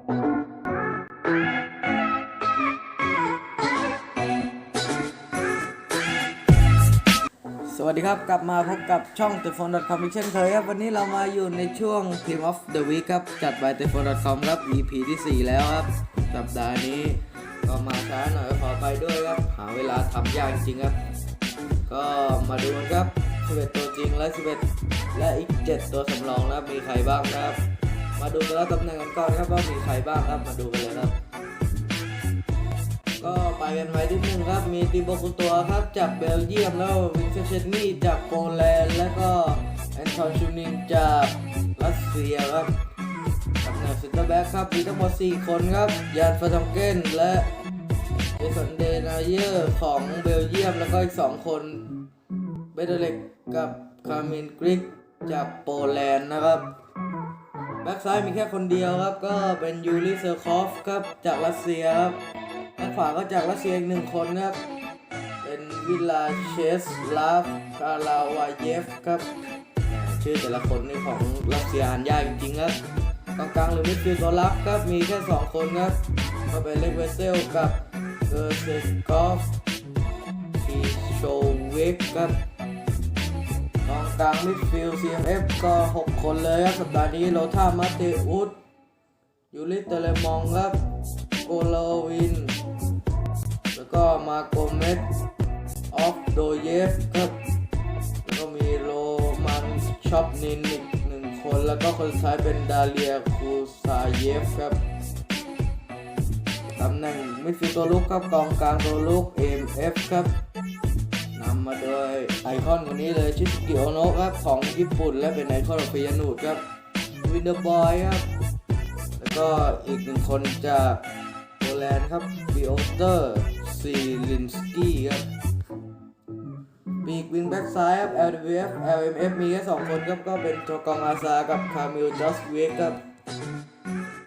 สวัสดีครับ กลับมาพบกับช่อง t e p h o n e c o m อีกเช่นเคยครับ วันนี้เรามาอยู่ในช่วง Team of the Week ครับ จัด by t e p h o n e c o m ครับ EP ที่ 4 แล้วครับ สัปดาห์นี้ก็มาช้าหน่อยขอไปด้วยครับ หาเวลาทำยากจริงครับ ก็มาดูกันครับ 11 ตัวจริงและ 11 และอีก 7 ตัวสำรองนะครับมีใครบ้างนะครับ มาดูกันแล้วตำแหน่งกันก่อนครับว่ามีใครบ้างครับมาดูกันเลยครับ ก็ไปกันไว้ที่หนึ่งครับ มีติโบกุตัวครับจากเบลเยียมแล้ววินเซเชนนี่จากโปแลนด์แล้วก็แอนทอนชูนินจากรัสเซียครับตำแหน่งเซนเตอร์แบ็กครับมีทั้งหมด4คนครับยานฟาทองเกนและเจสันเดนาเยอร์ของเบลเยียมแล้วก็อีก 2 คนเบเดเล็กกับคามินกริกจากโปแลนด์นะครับ แบ็กซ้ายมีแค่คนเดียวครับ ก็เป็นยูริเซอร์คอฟครับจากรัสเซียครับแบ็กขวาก็จากรัสเซียอีกหนึ่งคนครับ เป็นวิลาเชสลาฟคาลาวาเยฟครับชื่อแต่ละคนนี่ของรัสเซียอ่านยากจริงๆครับกองกลางหรือมิดฟิลด์ตัวรับครับมีแค่ 2 คนครับก็เป็นเล็กเวเซลกับเกอร์เซสกอฟทีโชเวกครับ กลางมิดฟิลด์ CMF ก็ 6 คนเลยครับ สัปดาห์นี้โรธามาเตอุสยูริเตเลมองครับโกโลวิน แล้วก็มาโกเมสออฟโดเยฟครับแล้วก็มีโรมันชอปนินอีกหนึ่งคน แล้วก็คนสุดท้ายเป็นดาเลียคูซาเยฟครับตำแหน่งมิดฟิลด์ตัวลุกครับกองกลางตัวลุก MF ครับ นำมาโดยไอคอนคนนี้เลยชิสกิโอโนะครับของญี่ปุ่นและเป็นไอคอนของฟิยานูดครับวินเดอร์บอยครับแล้วก็อีกหนึ่งคนจากโปแลนด์ครับบิโอเตอร์ซีลินสกี้ครับปีกวิงแบ็กซ้ายครับ LWF LMF มีแค่สองคนครับก็เป็นโจกองอาซากับคามิลจอสเวกครับ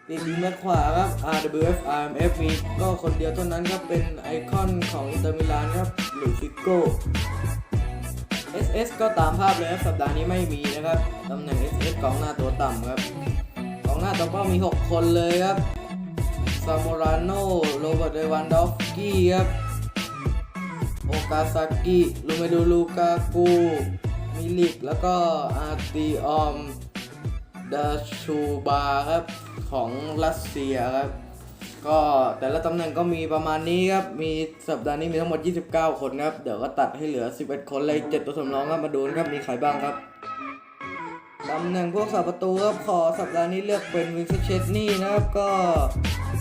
ปีกวิงแบ็กขวาครับ RWF RMF มีก็คนเดียวเท่านั้นครับเป็นไอคอนของอินเตอร์มิลานครับ หรือฟิโก้ SS ก็ตามภาพเลยครับสัปดาห์นี้ไม่มีนะครับตำแหน่ง SS กองหน้าตัวต่ำครับกองหน้าตัวเป้ามี 6 คนเลยครับซามูราโนโรเบิร์ตเดวันดอฟกี้ครับโอกาซากิลูเมดูลูกากูมิลิก แล้วก็อาร์ติออมดาชูบาครับ ของรัสเซียครับ ก็แต่ละตำแหน่งก็มีประมาณนี้ครับ มีสัปดาห์นี้มีทั้งหมด 29 คนครับ เดี๋ยวก็ตัดให้เหลือ 11 คนเลย7ตัวสำรองครับมาดูครับ มีใครบ้างครับตำแหน่งพวกสาประตูครับขอสัปดาห์นี้เลือกเป็นวินเซเชตนี่นะครับก็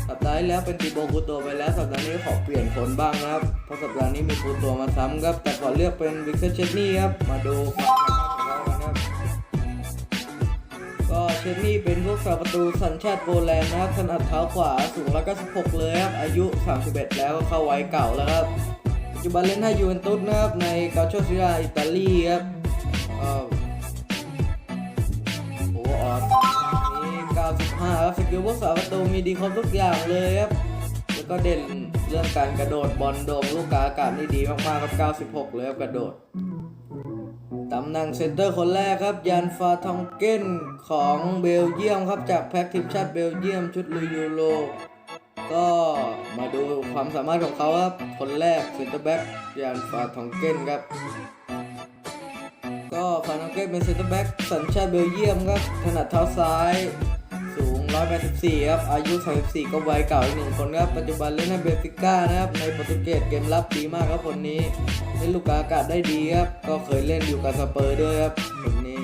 สัปดาห์แล้วเป็นตีโบกูตัวไปแล้วสัปดาห์นี้ขอเปลี่ยนคนบ้างนะครับเพราะสัปดาห์นี้มีกูตัวมาซ้ำครับ แต่ขอเลือกเป็นวินเซเชตนี่ครับมาดูความสามารถ เชตนี่เป็นพวกสาประตูสัญชาติโปแลนด์นะครับถนัดเท้าขวาสูงแล้วก็16เลยครับ อายุ 31 แล้วเข้าวัยเก่าแล้วครับปัจจุบันเล่นให้ยูเวนตุสนะครับ ในกาโชซิราอิตาลีครับเอ่อโอ้ออดนี่95ครับสกิลพวกสาประตูมีดีครบทุกอย่างเลยครับ แล้วก็เด่นเรื่องการกระโดดบอลโด่งลูกกาอากาศนี่ดีมากๆครับ 96 เลยครับกระโดด ตำแหน่งเซนเตอร์คนแรกครับยันฟาทองเก้นของเบลเยียมครับจากแพ็กทีมชาติเบลเยียมชุดลุยยูโรก็มาดูความสามารถของเขาครับคนแรกเซนเตอร์แบ็กยันฟาทองเก้นครับ ก็ฟาทองเกนเป็นเซนเตอร์แบ็กสัญชาติเบลเยียมครับถนัดเท้าซ้าย 184 ครับ อายุ 34 ก็วัยเก่าอีกหนึ่งคนครับ ปัจจุบันเล่นให้เบฟิก้านะครับ ในโปรตุเกสเกมรับดีมากครับคนนี้ เล่นลูกอากาศได้ดีครับ ก็เคยเล่นอยู่กับสเปอร์ด้วยครับคนนี้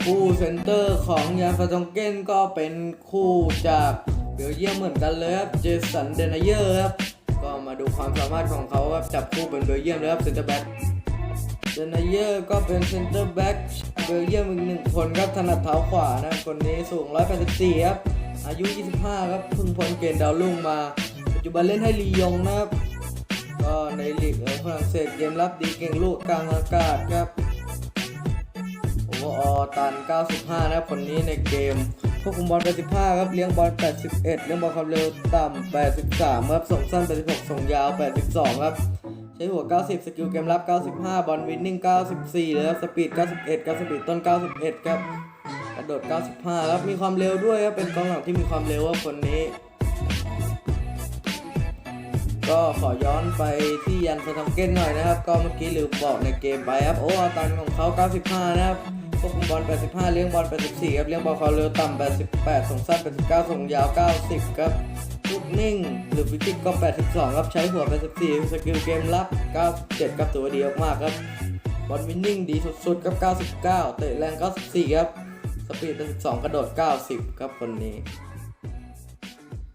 คู่เซนเตอร์ของยานฟาตองเกนก็เป็นคู่จากเบลเยียมเหมือนกันเลยครับ เจสันเดนเยอร์ครับ ก็มาดูความสามารถของเขาครับ จับคู่เป็นเบลเยียมเลยครับเซนเตอร์แบ็ก เจนเยอร์ก็เป็นเซนเตอร์แบ็กเบลเยียมอีกหนึ่งคนครับถนัดเท้าขวานะคนนี้สูง 184 ครับ อายุ 25 ครับเพิ่งพ้นเกณฑ์ดาวรุ่งมา ปัจจุบันเล่นให้ลียงนะครับก็ในลีกฝรั่งเศสเกมรับดีเก่งลูกกลางอากาศครับโอเวอร์ออตัน 95 นะครับคนนี้ในเกมควบคุมบอล85 ครับ เลี้ยงบอล 81 เลี้ยงบอลความเร็วต่ำ 83 ครับ ส่งสั้น 86 ส่งยาว 82 ครับ ใช้หัว 90 สกิลเกมรับ 95 บอลวินนิ่ง 94เลยครับสปีด 91ครับสปีดต้น 91 ครับ กระโดด 95ครับมีความเร็วด้วยครับเป็นกองหลังที่มีความเร็วครับคนนี้ ก็ขอย้อนไปที่ยันฟอร์ทัมเก้นหน่อยนะครับ ก็เมื่อกี้ลืมบอกในเกมไปครับ โอ้อาตันของเขา 95 นะครับควบคุมบอล 85 เลี้ยงบอล 84 ครับ เลี้ยงบอลความเร็วต่ำ 88 ส่งสั้น 89 ส่งยาว 90 ครับ ลูกนิ่ง หรือฟิจิกก็ 82 ครับ ใช้หัว 84 สกิลเกมรับ 97 ครับตัวาดีมากครับบอลวินนิ่งดีสุดๆครับ 99 เตะแรง 94 ครับ สปีด 82 กระโดด 90 ครับคนนี้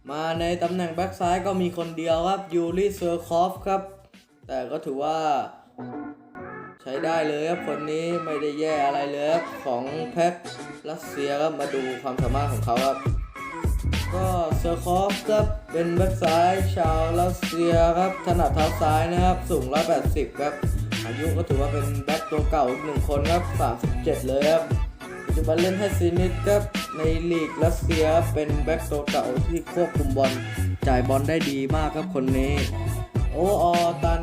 มาในตำแหน่งแบ็กซ้ายก็มีคนเดียวครับ ยูริเซอร์คอฟครับ แต่ก็ถือว่าใช้ได้เลยครับคนนี้ไม่ได้แย่อะไรเลยครับของแพ็ครัสเซียครับมาดูความสามารถของเขาครับ ก็เซอร์คอฟครับเป็นแบ็กซ้ายชาวรัสเซียครับ ถนัดเท้าซ้ายนะครับ สูง 180 ครับ อายุก็ถือว่าเป็นแบ็กตัวเก่าอีกหนึ่งคนครับ 37 เลยครับ ปัจจุบันเล่นให้ซีนิดครับ ในลีกรัสเซียเป็นแบ็กตัวเก่าที่ควบคุมบอล จ่ายบอลได้ดีมากครับคนนี้ โอออตัน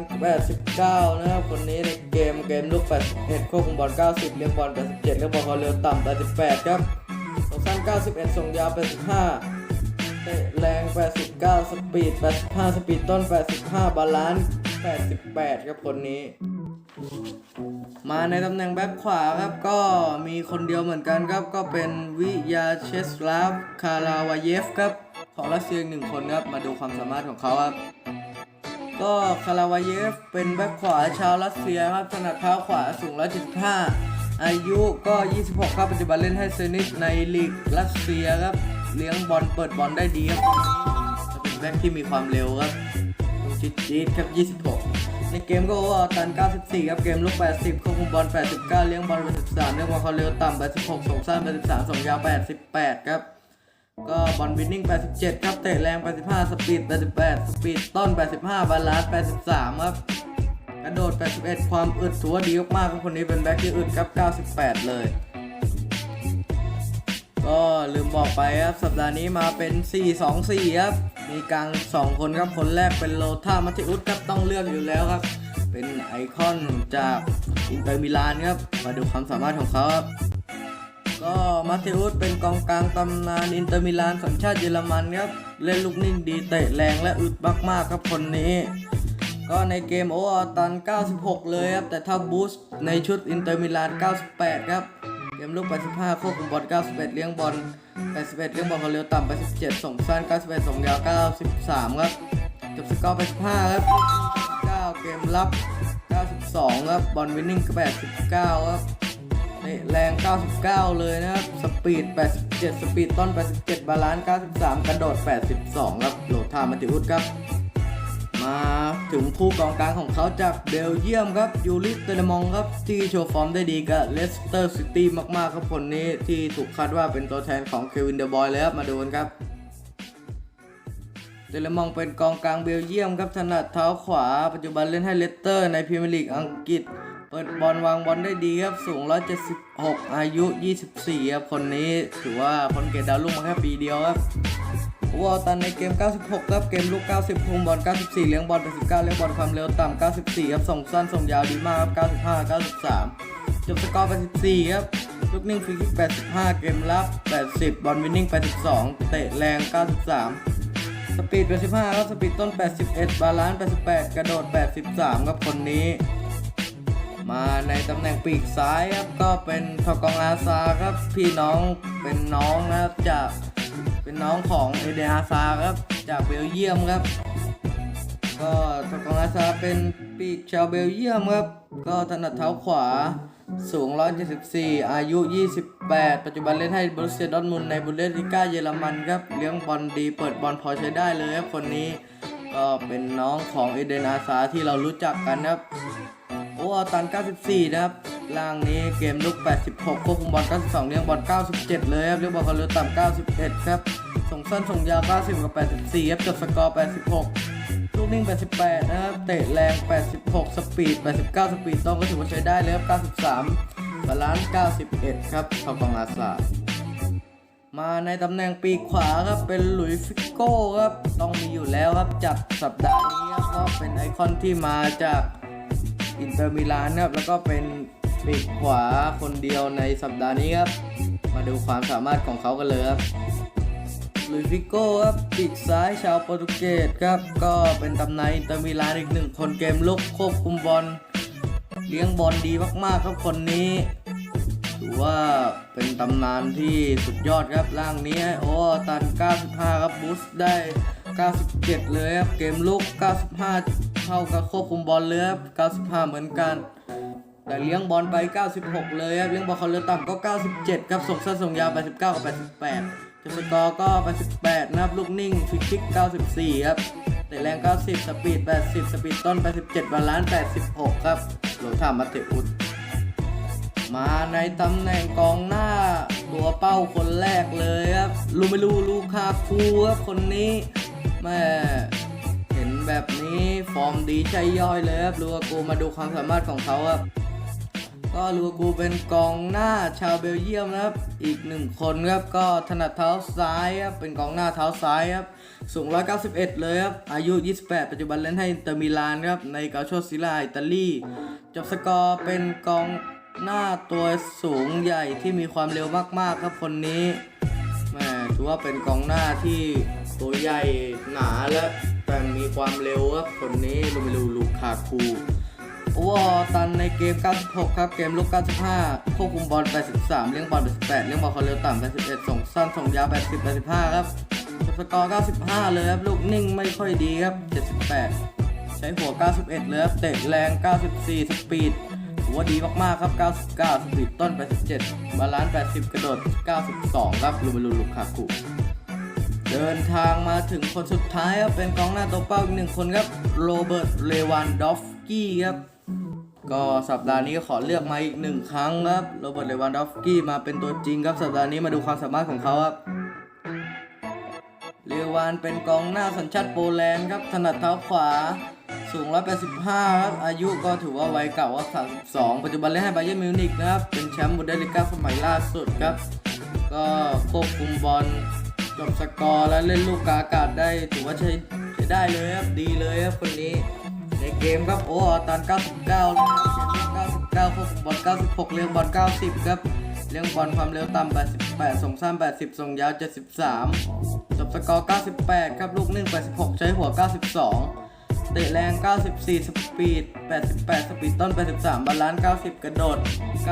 89 นะครับ คนนี้ในเกมเกมลูก 81 ควบคุมบอล 90 เลี้ยงบอล 87เลี้ยงบอลควาเร็วต่ำ 88 ครับส่งสั้น91 ส่งยาว85 แรง 89 สปีด 85 สปีดต้น 85 บาลานซ์ 88 ครับคนนี้ มาในตำแหน่งแบ็คขวาครับก็มีคนเดียวเหมือนกันครับ ก็เป็นวิยาเชสลาฟ คาราวาเยฟครับ ของรัสเซียหนึ่งคนครับ มาดูความสามารถของเขาครับ ก็คาราวาเยฟเป็นแบ็คขวาชาวรัสเซียครับถนัดเท้าขวาสูง 175อายุก็ 26 ครับปัจจุบันเล่นให้เซนิตในลีกรัสเซียครับ เลี้ยงบอลเปิดบอลได้ดีครับจะเป็นแบ็คที่มีความเร็วครับจิดจิดครับ 26 ในเกมก็โอเวอร์ตัน 94 ครับ เกมลูก 80ควบคุมบอล 89 เลี้ยงบอล83เลี้ยงบอลควาเร็วต่ำ 86 ส่งสั้น 83 ส่งยาว 88 ครับ ก็บอลวินนิ่ง 87 ครับเตะแรง 85 สปีด 88 สปีดต้น 85 บาลานซ์ 83 ครับกระโดด 81 ความอึดถือว่าดีมากๆครับคนนี้เป็นแบ็คที่อึดครับ 98 เลย ก็ลืมบอกไปครับสัปดาห์นี้มาเป็น 4-2-4 ครับ มีกลาง 2 คนครับ คนแรกเป็นโลธามัติอุสครับต้องเลือกอยู่แล้วครับ เป็นไอคอนจากอินเตอร์มิลานครับ มาดูความสามารถของเขาครับก็มาเทอุสเป็นกองกลางตำนานอินเตอร์มิลานสัญชาติเยอรมันครับ เล่นลูกนิ่งดีเตะแรงและอึดมากๆครับคนนี้ ก็ในเกมโออตัน 96 เลยครับ แต่ถ้าบูสต์ในชุดอินเตอร์มิลาน 98 ครับ เกมลูก85ควบคุมบอล91 เลี้ยงบอล81เลี้ยงบอลความเร็วต่ำ87ส่งสั้น91ส่งยาว93ครับจบสกอร์85ครับ9เกมรับ 92ครับบอลวินนิ่ง89ครับเตะแรง 99 เลยนะครับสปีด 87 สปีดต้น 87 บาลานซ์ 93 กระโดด 82 ครับโหลดทามาติอุสครับ มาถึงคู่กองกลางของเขาจากเบลเยียมครับยูริเตเลมองครับที่โชว์ฟอร์มได้ดีกับเลสเตอร์ซิตี้มากๆครับคนนี้ที่ถูกคาดว่าเป็นตัวแทนของเควินเดอร์บอยเลยครับมาดูกันครับเตลมองเป็นกองกลางเบลเยียมครับถนัดเท้าขวา ปัจจุบันเล่นให้เลสเตอร์ในพรีเมียร์ลีกอังกฤษ เปิดบอลวางบอลได้ดีครับ สูง 176 อายุ 24 ครับ คนนี้ถือว่าคนเกตดาวลุ่งมาแค่ปีเดียวครับ วอลตันในเกม 96รับเกมลูก 90คุมบอล 94 เลี้ยงบอล89เลี้ยงบอลความเร็วต่ำ 94 ครับ ส่งสั้น ส่งยาวดีมากครับ 95 93 จบสกอร์ 84 ครับ ลูกนิ่งฟรีคิก 85 เกมรับ 80 บอลวินนิ่ง 82 เตะแรง 93 สปีด 85 ครับ สปีดต้น 81 บาลานซ์ 88 กระโดด 83 ครับคนนี้ มาในตำแหน่งปีกซ้ายครับ ก็เป็นทอกองอาซาครับ พี่น้องเป็นน้องนะครับจาก เป็นน้องของเอเดนอาซาครับ จากเบลเยียมครับ ก็ทอกองอาซาเป็นปีกชาวเบลเยียมครับ ก็ถนัดเท้าขวาสูง 174 อายุ 28 ปัจจุบันเล่นให้บรูเซียดอร์ทมุนในบุนเดสลิก้าเยอรมันครับ เลี้ยงบอลดี เปิดบอลพอใช้ได้เลยครับ คนนี้ก็เป็นน้องของเอเดนอาซาที่เรารู้จักกันครับ โอ้ตัน 94 นะครับ ล่างนี้เกมลุก 86 ควบคุมบอล 92 เลี้ยงบอล 97 เลยครับ เลี้ยงบอลความเร็วต่ำ 91 ครับ ส่งสั้นส่งยาว 90 กับ 84 ครับ จบสกอร์ 86 ลูกนิ่ง 88 นะครับ เตะแรง 86 สปีด 89 สปีดต้องก็ถือว่าใช้ได้เลยครับ93 บาลานซ์ 91 ครับทอกองอาซามาในตำแหน่งปีกขวาครับ เป็นหลุยส์ฟิโก้ครับ ต้องมีอยู่แล้วครับ จากสัปดาห์นี้ครับก็เป็นไอคอนที่มาจากอินเตอร์มิลานครับ แล้วก็เป็น ปีกขวาคนเดียวในสัปดาห์นี้ครับ มาดูความสามารถของเขากันเลยครับลุยฟิโก้ครับปีกซ้ายชาวโปรตุเกสครับ ก็เป็นตำนานอินเตอร์มิลานอีกหนึ่งคนเกมลุกควบคุมบอลเลี้ยงบอลดีมากๆครับคนนี้ถือว่าเป็นตำนานที่สุดยอดครับร่างนี้โอ้ตัน 95 ครับบูสได้ 97 เลยครับ เกมลุก 95 เท่ากับควบคุมบอลเลยครับ 95 เหมือนกัน แต่เลี้ยงบอลไป 96 เลยครับ เลี้ยงบอลเขาเรือต่ำก็ 97 ครับ ส่งสั้นส่งยาว89กับ 88จุดสกอร์ก็88นะครับ ลูกนิ่งฟิกคิก 94 ครับเตะแรง 90 สปีด 80 สปีดต้น 87 บาลานซ์ 86 ครับโหลถามมาเตอุดมาในตำแหน่งกองหน้า ตัวเป้าคนแรกเลยครับ ลูไม่รู้ลูคาคูครับคนนี้แม่เห็นแบบนี้ฟอร์มดีใช่ย่อยเลยครับลูกากูมาดูความสามารถของเขาครับ ก็ลูกากูเป็นกองหน้าชาวเบลเยียมนะครับ อีกหนึ่งคนครับก็ถนัดเท้าซ้ายครับเป็นกองหน้าเท้าซ้ายครับสูง 191 เลยครับ อายุ 28 ปัจจุบันเล่นให้อินเตอร์มิลานครับ ในกาโชซิลาอิตาลีจบสกอร์เป็นกองหน้าตัวสูงใหญ่ที่มีความเร็วมาก ๆ ครับคนนี้แหม่ถือว่าเป็นกองหน้าที่ตัวใหญ่หนาและแต่มีความเร็วครับคนนี้ลูมิลูลูคาคู โอวอลตันในเกม 96 ครับ เกมลุก 95 ควบคุมบอล 83 เลี้ยงบอล 88 เลี้ยงบอลควาเร็วต่ำ 81 ส่งสั้น ส่งยาว 80 85 ครับจบสกอร์ 95 เลยครับ ลูกนิ่งไม่ค่อยดีครับ 78 ใช้หัว 91 เลยครับ เตะแรง 94 สปีดถือว่าดีมากๆครับ 99 สปีดต้น 87 บาลานซ์ 80 กระโดด 92 ครับ ลูบลูลูคาคุเดินทางมาถึงคนสุดท้ายครับ เป็นกองหน้าตัวเป้าอีกหนึ่งคนครับ โรเบิร์ต เลวันดอฟกี้ครับ ก็สัปดาห์นี้ก็ขอเลือกมาอีกหนึ่งครั้งครับโรเบิร์ตเลวันดอฟสกี้มาเป็นตัวจริงครับสัปดาห์นี้มาดูความสามารถของเขาครับเลวานเป็นกองหน้าสัญชาติโปแลนด์ครับถนัดเท้าขวาสูง 185 ครับ อายุก็ถือว่าวัยเก่าว่า32 ปัจจุบันเล่นให้ไบเยร์นมิวนิกนะครับ เป็นแชมป์บุนเดสลิก้าสมัยล่าสุดครับ ก็ควบคุมบอลจบสกอร์และเล่นลูกกาอากาศได้ ถือว่าใช้ใช้ได้เลยครับ ดีเลยครับคนนี้ ในเกมครับโอ้ตอน 99เลยครับ99ควบอล96เลี้ยงบอล90 ครับเลี้ยงบอลความเร็วต่ำ88 ส่งสั้น80 ส่งยาว 73 จบสกอร์ 98 ครับ ลูกนึ่ง86 ใช้หัว 92 เตะแรง 94 สปีด 88 สปีดต้น 83 บาลานซ์ 90 กระโดด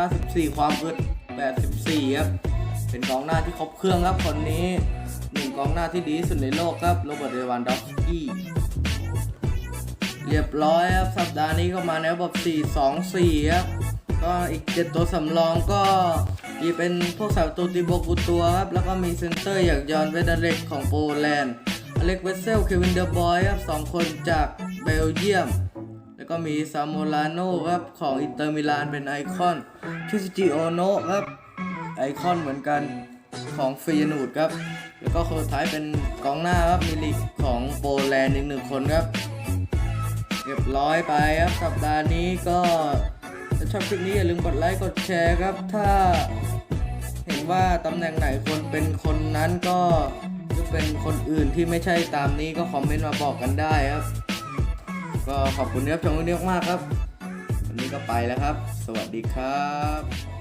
94 ความอึด 84 ครับ เป็นกองหน้าที่ครบเครื่องครับคนนี้หนึ่งกองหน้าที่ดีที่สุดในโลกครับ โรเบิร์ต เรวันดอฟสกี้ เรียบร้อยครับ สัปดาห์นี้ก็มาในระบบ 4-2-4 ครับ ก็อีก 7 ตัวสำรองก็มีเป็นพวกสายประตูติโบกูตัวครับ แล้วก็มีเซนเตอร์อย่างยอนเวเดเล็กของโปแลนด์อเล็กเวสเซลเควินเดอร์บอยครับสองคนจากเบลเยียม แล้วก็มีซาโมลาโนครับของอินเตอร์มิลานเป็นไอคอนคิสจิโอโนครับไอคอนเหมือนกันของเฟยนูดครับ แล้วก็คนสุดท้ายเป็นกองหน้าครับมิลิกของโปแลนด์อีกหนึ่งคนครับ เรียบร้อยไปครับสัปดาห์นี้ก็ถ้าชอบคลิปนี้อย่าลืมกดไลค์กดแชร์ครับ ถ้าเห็นว่าตำแหน่งไหนคนเป็นคนนั้นก็จะเป็นคนอื่นที่ไม่ใช่ตามนี้ก็คอมเมนต์มาบอกกันได้ครับ ก็ขอบคุณที่รับชมกันเยอะมากครับ วันนี้ก็ไปแล้วครับ สวัสดีครับ